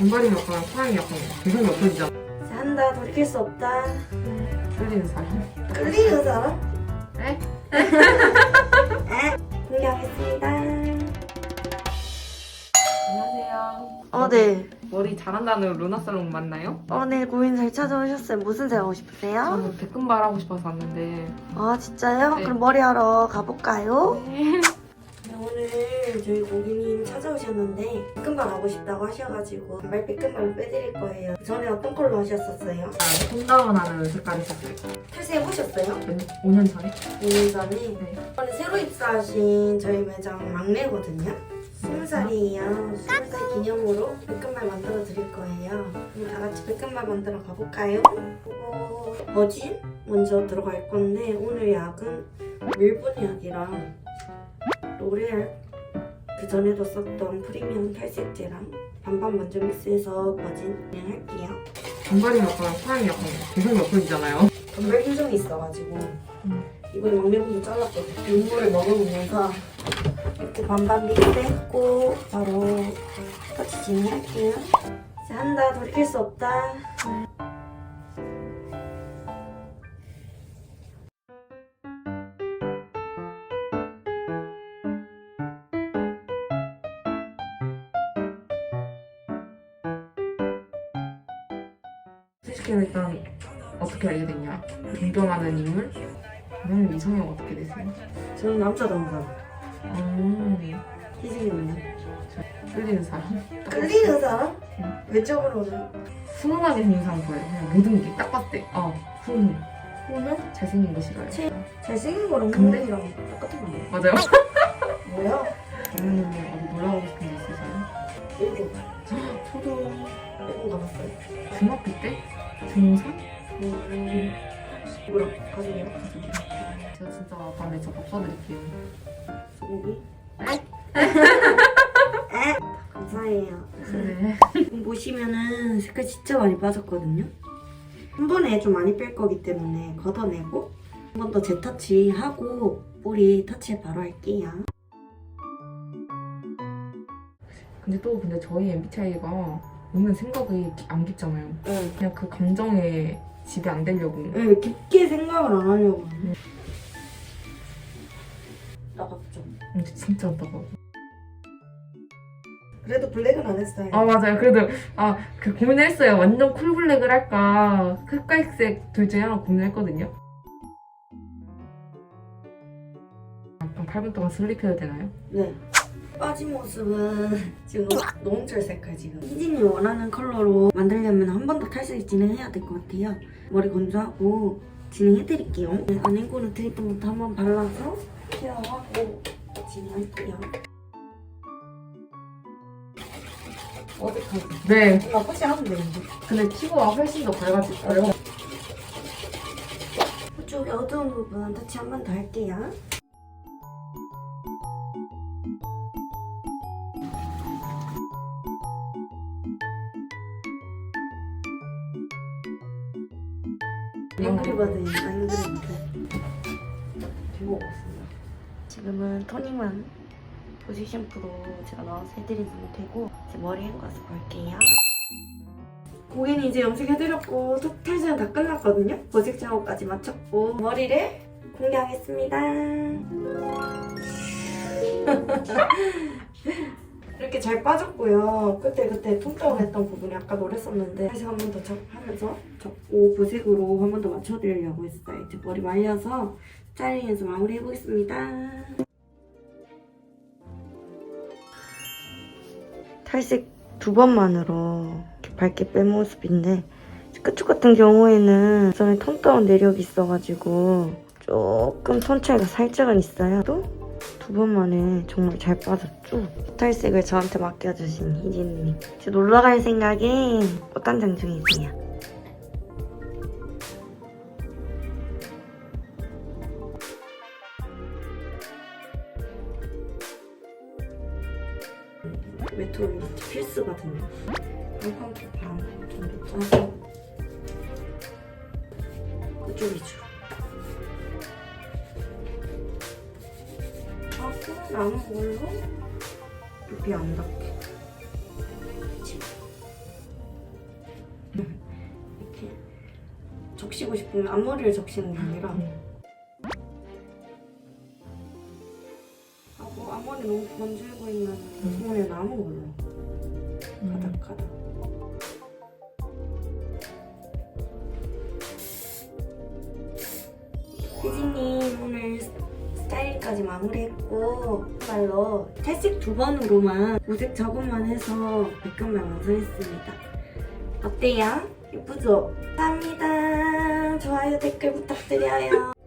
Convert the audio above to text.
단발이면 약간 사람이 약간 개성이 없어지잖아. 한다 돌이킬 수 없다 끌리는 사람. 끌리는 사람? 에? 에? 공개하겠습니다 안녕하세요. 어, 네. 머리 잘한다는 루나살롱 맞나요? 어, 네, 고인 잘 찾아오셨어요. 무슨 색 하고 싶으세요? 저는 백금발 하고 싶어서 왔는데. 아, 진짜요? 네. 그럼 머리 하러 가볼까요? 네. 오늘 저희 고객님 찾아오셨는데 백금발 하고 싶다고 하셔가지고 단발 백금발로 빼드릴 거예요. 전에 어떤 걸로 하셨었어요? 톤다운 하는 색깔이 있었어요. 탈세해보셨어요? 5년 전에? 5년 전에? 네. 이번에 새로 입사하신 저희 매장 막내거든요. 20살이에요. 20살 기념으로 백금발 만들어 드릴 거예요. 그럼 다 같이 백금발 만들어 가볼까요? 어, 버진 먼저 들어갈 건데 오늘 약은 밀분 약이랑 로레알 그 전에도 썼던 프리미엄 탈색제랑 반반 먼저 믹스해서 버진 진행할게요. 단발이면 약간 사람이 약간 개성이 없어지잖아요. 단발 표정이 있어가지고 음. 이번에 막내분도 잘랐거든요. 윤물을 먹으면서 이렇게 반반 믹스했고 바로 터치 진행할게요. 이제 한다 돌이킬 수 없다. 솔직히 일단 어떻게 알게 됐냐? 존경하는 인물? 그러면 이성형 어떻게 되세요? 저는 남자 동감. 음, 희진이는요? 끌리는 사람? 끌리는 사람? 응. 외적으로는? 훈훈하게 생긴 사람 좋아해요. 그냥 모든 게 딱 봤대. 어, 훈훈. 오늘 잘생긴 거 싫어요. 제- 잘생긴 거랑 근데? 훈훈이랑 똑같은 거 아니에요? 맞아요. 뭐야? 장모님 어디 놀러 가고 싶은 데 있으세요? 일본. 저도 일본 가봤어요. 중학교 때? 중3? 음, 뭐라 가족이요? 제가 진짜 다음에 저밥 사드릴게요. 소고기? 에? 감사해요. 네. 보시면은 색깔 진짜 많이 빠졌거든요. 한 번에 좀 많이 뺄 거기 때문에 걷어내고 한 번 더 재터치 하고 뿌리 터치 바로 할게요. 근데 또 근데 저희 MBTI가 오는 생각이 기- 안 깊잖아요. 응. 그냥 그 감정에 지배 안 되려고. 응, 깊게 생각을 안 하려고. 응. 나갔죠. 근데 진짜 안타까워. 그래도 블랙은 안 했어요. 아 맞아요. 그래도 아 그 고민했어요. 완전 쿨블랙을 할까 흑갈색 둘 중에 하나 고민했거든요. 약간 8분 동안 슬립해도 되나요? 네. 빠진 모습은 지금 노- 노홍철 색깔 지금 희진이 원하는 컬러로 만들려면 한 번 더 탈색 진행해야 될 것 같아요 머리 건조하고 진행해드릴게요 네, 안행고는 트리트먼트 한번 발라서 케어하고 진행할게요 어색하지? 네. 나쁘지 않은데 이제 근데 피부가 훨씬 더 밝아질까요? 이쪽에 어두운 부분 터치 한 번 더 할게요 앵그리버드 앵그리버드 피부 지금은 토닝만 보지 샴푸로 제가 나와서 해드린 상태고 이제 머리 헹궈서 볼게요. 고객님 이제 염색해드렸고 톡 탈색은 다 끝났거든요? 보색 작업까지 마쳤고 머리를 공개하겠습니다 이렇게 잘 빠졌고요 그때 그때 퉁퉁했던 부분이 아까 노랬었는데 다시 한 번 더 하면서 접고 보색으로 한 번 더 맞춰드리려고 했어요 이제 머리 말려서 스타일링해서 마무리 해보겠습니다. 탈색 두 번만으로 이렇게 밝게 뺀 모습인데 끝쪽 같은 경우에는 저는 톤 다운 내력이 있어가지고 조금 톤 차이가 살짝은 있어요. 또 두 번 만에 정말 잘 빠졌죠? 탈색을 저한테 맡겨주신 희진님. 저 놀러 갈 생각에 꽃단장 중이세요. 메토리 필수거든요. 한판 반 정도 짜서 그쪽 위주 남은 걸로 두피 안 닿게. 이렇게 적시고 싶으면 앞머리를 적시는 게 아니라. 아, 뭐 앞머리 너무 번져 보이면 손에 남은 걸로 가닥가닥 5색까지 마무리했고 정말로 채식 두 번으로만 5색 작업만 해서 100견만 완성했습니다. 어때요? 예쁘죠? 감사합니다. 좋아요 댓글 부탁드려요.